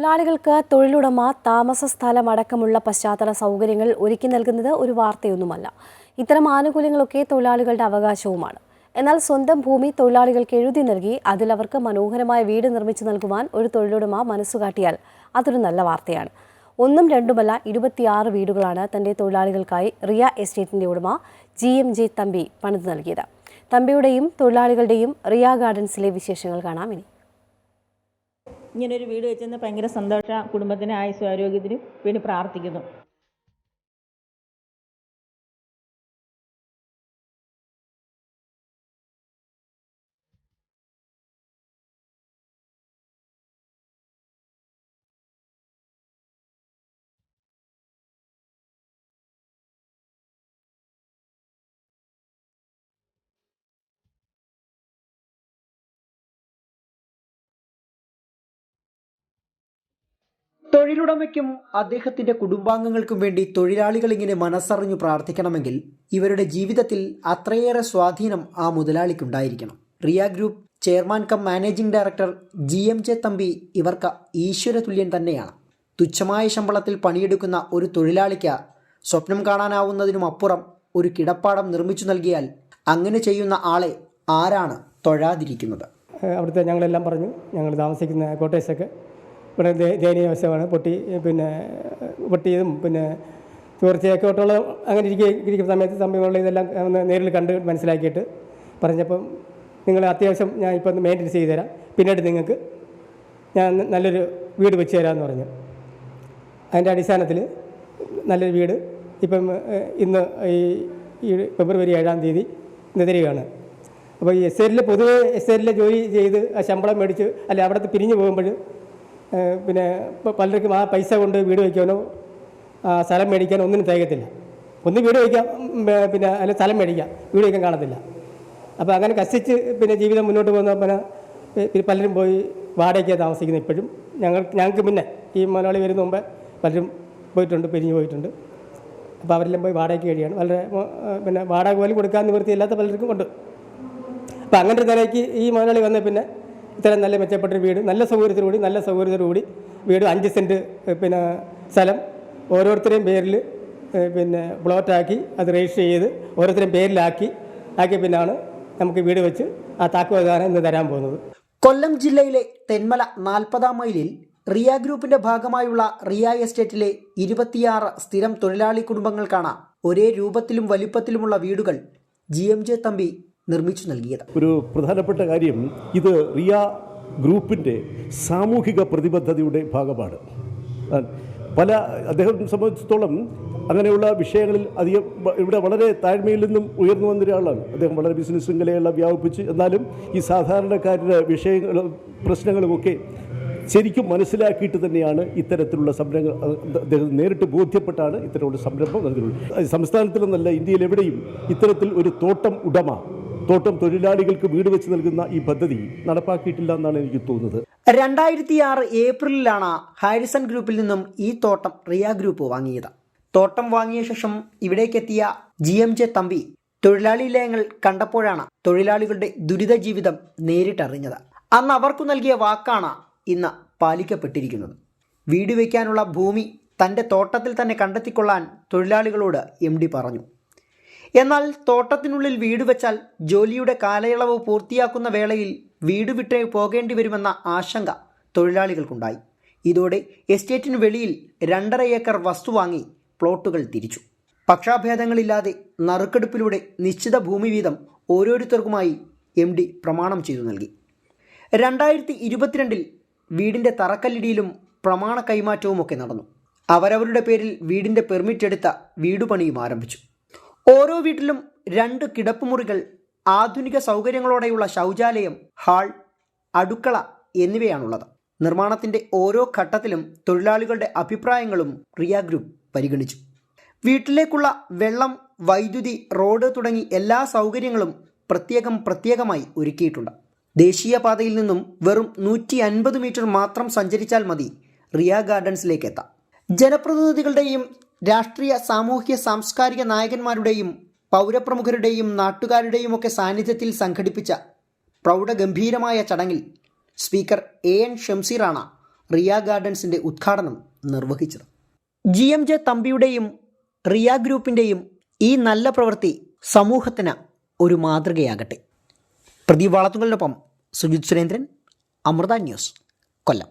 തൊഴിലാളികൾക്ക് തൊഴിലുടമ താമസ സ്ഥലം അടക്കമുള്ള പശ്ചാത്തല സൗകര്യങ്ങൾ ഒരുക്കി നൽകുന്നത് ഒരു വാർത്തയൊന്നുമല്ല. ഇത്തരം ആനുകൂല്യങ്ങളൊക്കെ തൊഴിലാളികളുടെ അവകാശവുമാണ്. എന്നാൽ സ്വന്തം ഭൂമി തൊഴിലാളികൾക്ക് എഴുതി നൽകി അതിൽ അവർക്ക് മനോഹരമായ വീട് നിർമ്മിച്ചു നൽകുവാൻ ഒരു തൊഴിലുടമ മനസ്സുകാട്ടിയാൽ അതൊരു നല്ല വാർത്തയാണ്. ഒന്നും രണ്ടുമല്ല ഇരുപത്തിയാറ് വീടുകളാണ് തന്റെ തൊഴിലാളികൾക്കായി റിയ എസ്റ്റേറ്റിന്റെ ഉടമ ജി എം ജെ തമ്പി പണിത് നൽകിയത്. തമ്പിയുടെയും തൊഴിലാളികളുടെയും റിയ ഗാർഡൻസിലെ വിശേഷങ്ങൾ കാണാം ഇനി. ഇങ്ങനൊരു വീട് വെച്ചെന്ന് ഭയങ്കര സന്തോഷ കുടുംബത്തിന് ആയുസ്സും ആരോഗ്യത്തിനും വേണ്ടി പ്രാർത്ഥിക്കുന്നു. തൊഴിലുടമയ്ക്കും അദ്ദേഹത്തിന്റെ കുടുംബാംഗങ്ങൾക്കും വേണ്ടി തൊഴിലാളികൾ ഇങ്ങനെ മനസ്സറിഞ്ഞു പ്രാർത്ഥിക്കണമെങ്കിൽ ഇവരുടെ ജീവിതത്തിൽ അത്രയേറെ സ്വാധീനം ആ മുതലാളിക്കുണ്ടായിരിക്കണം. Riya group chairman cum managing director G M J Thampi ഇവർക്ക് ഈശ്വര തുല്യൻ തന്നെയാണ്. തുച്ഛമായ ശമ്പളത്തിൽ പണിയെടുക്കുന്ന ഒരു തൊഴിലാളിക്ക് സ്വപ്നം കാണാനാവുന്നതിനും അപ്പുറം ഒരു കിടപ്പാടം നിർമ്മിച്ചു നൽകിയാൽ അങ്ങനെ ചെയ്യുന്ന ആളെ ആരാണ് തൊഴാതിരിക്കുന്നത്? അവിടുത്തെ ഞങ്ങളെല്ലാം പറഞ്ഞു. ഞങ്ങൾ താമസിക്കുന്ന കോട്ടേഴ്സൊക്കെ ദയനീയ ദയനീയാവസ്ഥയാണ് പൊട്ടി പിന്നെ പൊട്ടിയതും പിന്നെ ചോർച്ചയൊക്കെ ഒട്ടുള്ള അങ്ങനെ ഇരിക്കുക ഇരിക്കുന്ന സമയത്ത് സമയമുള്ള ഇതെല്ലാം ഒന്ന് നേരിൽ കണ്ട് മനസ്സിലാക്കിയിട്ട് പറഞ്ഞപ്പം നിങ്ങൾ അത്യാവശ്യം ഞാൻ ഇപ്പം മെയിന്റെനൻസ് ചെയ്ത് തരാം. പിന്നീട് നിങ്ങൾക്ക് ഞാൻ നല്ലൊരു വീട് വെച്ച് തരാമെന്ന് പറഞ്ഞു. അതിന്റെ അടിസ്ഥാനത്തിൽ നല്ലൊരു വീട് ഇപ്പം ഇന്ന് ഈ ഫെബ്രുവരി ഏഴാം തീയതി ഇന്ന് തരികയാണ് അപ്പോൾ ഈ എസ് എല്ലിൽ പൊതുവെ എസ് എല്ലിൽ ജോലി ചെയ്ത് ശമ്പളം മേടിച്ച് അല്ലെ അവിടുത്തെ പിരിഞ്ഞ് പോകുമ്പോൾ പിന്നെ പലർക്കും ആ പൈസ കൊണ്ട് വീട് വയ്ക്കാനോ സ്ഥലം മേടിക്കാനോ ഒന്നിനും തികയത്തില്ല ഒന്ന് വീട് വയ്ക്കാം പിന്നെ അല്ലെ സ്ഥലം മേടിക്കാം വീട് വയ്ക്കാൻ കാണത്തില്ല. അപ്പോൾ അങ്ങനെ കസിച്ച് പിന്നെ ജീവിതം മുന്നോട്ട് പോകുന്ന പിന്നെ പലരും പോയി വാടകയ്ക്കാണ് താമസിക്കുന്നത് ഇപ്പോഴും. ഞങ്ങൾ ഞങ്ങൾക്ക് പിന്നെ ഈ മലയാളി വരുന്ന മുമ്പേ പലരും പോയിട്ടുണ്ട് പിരിഞ്ഞു പോയിട്ടുണ്ട്. അപ്പോൾ അവരെല്ലാം പോയി വാടകയ്ക്ക് കഴിയാണ്. വളരെ പിന്നെ വാടക പോലും കൊടുക്കാൻ നിവൃത്തിയില്ലാത്ത പലർക്കും ഉണ്ട്. അപ്പോൾ അങ്ങനെ നിലയ്ക്ക് ഈ മലയാളി വന്ന പിന്നെ ഇത്തരം നല്ല മെച്ചപ്പെട്ടൊരു വീട് നല്ല സൗകര്യത്തോടുകൂടി നല്ല സൗകര്യത്തോടുകൂടി വീട് അഞ്ച് സെന്റ് പിന്നെ സ്ഥലം. ഓരോരുത്തരെയും പേരിൽ പിന്നെ പ്ലോട്ടാക്കി അത് രജിസ്റ്റർ ചെയ്ത് ഓരോരുത്തരെയും പേരിലാക്കി ആക്കിയ പിന്നാണ് നമുക്ക് വീട് വെച്ച് ആ താക്കോൽദാനം ഇന്ന് തരാൻ പോകുന്നത്. കൊല്ലം ജില്ലയിലെ തെന്മല നാൽപ്പതാം മൈലിൽ റിയ ഗ്രൂപ്പിന്റെ ഭാഗമായുള്ള റിയ എസ്റ്റേറ്റിലെ ഇരുപത്തിയാറ് സ്ഥിരം തൊഴിലാളി കുടുംബങ്ങൾക്കാണ് ഒരേ രൂപത്തിലും വലിപ്പത്തിലുമുള്ള വീടുകൾ ജി എം ജെ തമ്പി നിർമ്മിച്ചു നൽകിയത്. ഒരു പ്രധാനപ്പെട്ട കാര്യം ഇത് റിയ ഗ്രൂപ്പിന്റെ സാമൂഹിക പ്രതിബദ്ധതയുടെ ഭാഗമാണ്. പല അദ്ദേഹം സംബന്ധിച്ചിടത്തോളം അങ്ങനെയുള്ള വിഷയങ്ങളിൽ അധികം ഇവിടെ വളരെ താഴ്മയിൽ നിന്നും ഉയർന്നു വന്ന ഒരാളാണ്. അദ്ദേഹം വളരെ ബിസിനസ് ശൃംഖലയെല്ലാം വ്യാപിപ്പിച്ച് എന്നാലും ഈ സാധാരണക്കാരുടെ വിഷയങ്ങളും പ്രശ്നങ്ങളുമൊക്കെ ശരിക്കും മനസ്സിലാക്കിയിട്ട് തന്നെയാണ് ഇത്തരത്തിലുള്ള സംരംഭങ്ങൾ അദ്ദേഹം നേരിട്ട് ബോധ്യപ്പെട്ടാണ് ഇത്തരത്തിലുള്ള സംരംഭം നൽകുന്നത് സംസ്ഥാനത്തിലെന്നല്ല ഇന്ത്യയിൽ എവിടെയും ഇത്തരത്തിൽ ഒരു തോട്ടം ഉടമ തോട്ടം തൊഴിലാളികൾക്ക് വീട് വെച്ച് നൽകുന്ന ഈ പദ്ധതി നടപ്പാക്കിയിട്ടില്ല എന്നാണ് എനിക്ക് തോന്നുന്നത്. രണ്ടായിരത്തി ആറ് ഏപ്രിലിലാണ് ഹാരിസൺ ഗ്രൂപ്പിൽ നിന്നും ഈ തോട്ടം റിയ ഗ്രൂപ്പ് വാങ്ങിയത്. തോട്ടം വാങ്ങിയ ശേഷം ഇവിടേക്കെത്തിയ ജി എം ജെ തമ്പി തൊഴിലാളി ലയങ്ങൾ കണ്ടപ്പോഴാണ് തൊഴിലാളികളുടെ ദുരിത ജീവിതം നേരിട്ടറിഞ്ഞത്. അന്ന് അവർക്കു നൽകിയ വാക്കാണ് ഇന്ന് പാലിക്കപ്പെട്ടിരിക്കുന്നത്. വീട് വയ്ക്കാനുള്ള ഭൂമി തന്റെ തോട്ടത്തിൽ തന്നെ കണ്ടെത്തിക്കൊള്ളാൻ തൊഴിലാളികളോട് എം പറഞ്ഞു. എന്നാൽ തോട്ടത്തിനുള്ളിൽ വീട് വെച്ചാൽ ജോലിയുടെ കാലയളവ് പൂർത്തിയാക്കുന്ന വേളയിൽ വീട് വിട്ട് പോകേണ്ടി വരുമെന്ന ആശങ്ക തൊഴിലാളികൾക്കുണ്ടായി. ഇതോടെ എസ്റ്റേറ്റിന് വെളിയിൽ രണ്ടര ഏക്കർ വസ്തു വാങ്ങി പ്ലോട്ടുകൾ തിരിച്ചു. പക്ഷാഭേദങ്ങളില്ലാതെ നറുക്കെടുപ്പിലൂടെ നിശ്ചിത ഭൂമി വീതം ഓരോരുത്തർക്കുമായി എം ഡി പ്രമാണം ചെയ്തു നൽകി. രണ്ടായിരത്തി ഇരുപത്തിരണ്ടിൽ വീടിന്റെ തറക്കല്ലിടിയിലും പ്രമാണ കൈമാറ്റവുമൊക്കെ നടന്നു. അവരവരുടെ പേരിൽ വീടിന്റെ പെർമിറ്റ് എടുത്ത വീടുപണിയും ആരംഭിച്ചു. ഓരോ വീട്ടിലും രണ്ട് കിടപ്പുമുറികൾ ആധുനിക സൗകര്യങ്ങളോടെയുള്ള ശൗചാലയം ഹാൾ അടുക്കള എന്നിവയാണുള്ളത്. നിർമ്മാണത്തിന്റെ ഓരോ ഘട്ടത്തിലും തൊഴിലാളികളുടെ അഭിപ്രായങ്ങളും റിയ ഗ്രൂപ്പ് പരിഗണിച്ചു. വീട്ടിലേക്കുള്ള വെള്ളം വൈദ്യുതി റോഡ് തുടങ്ങി എല്ലാ സൗകര്യങ്ങളും പ്രത്യേകം പ്രത്യേകമായി ഒരുക്കിയിട്ടുണ്ട്. ദേശീയപാതയിൽ നിന്നും വെറും നൂറ്റി അൻപത് മീറ്റർ മാത്രം സഞ്ചരിച്ചാൽ മതി റിയ ഗാർഡൻസിലേക്ക് എത്താം. ജനപ്രതിനിധികളുടെയും രാഷ്ട്രീയ സാമൂഹ്യ സാംസ്കാരിക നായകന്മാരുടെയും പൗരപ്രമുഖരുടെയും നാട്ടുകാരുടെയും ഒക്കെ സാന്നിധ്യത്തിൽ സംഘടിപ്പിച്ച പ്രൗഢഗംഭീരമായ ചടങ്ങിൽ സ്പീക്കർ എ എൻ ഷംസീറാണ് റിയ ഗാർഡൻസിന്റെ ഉദ്ഘാടനം നിർവഹിച്ചത്. ജി എം ജെ തമ്പിയുടെയും റിയ ഗ്രൂപ്പിന്റെയും ഈ നല്ല പ്രവൃത്തി സമൂഹത്തിന് ഒരു മാതൃകയാകട്ടെ. പ്രദീപ് വാളത്തുങ്കലിനൊപ്പം സുജിത് സുരേന്ദ്രൻ അമൃത ന്യൂസ് കൊല്ലം.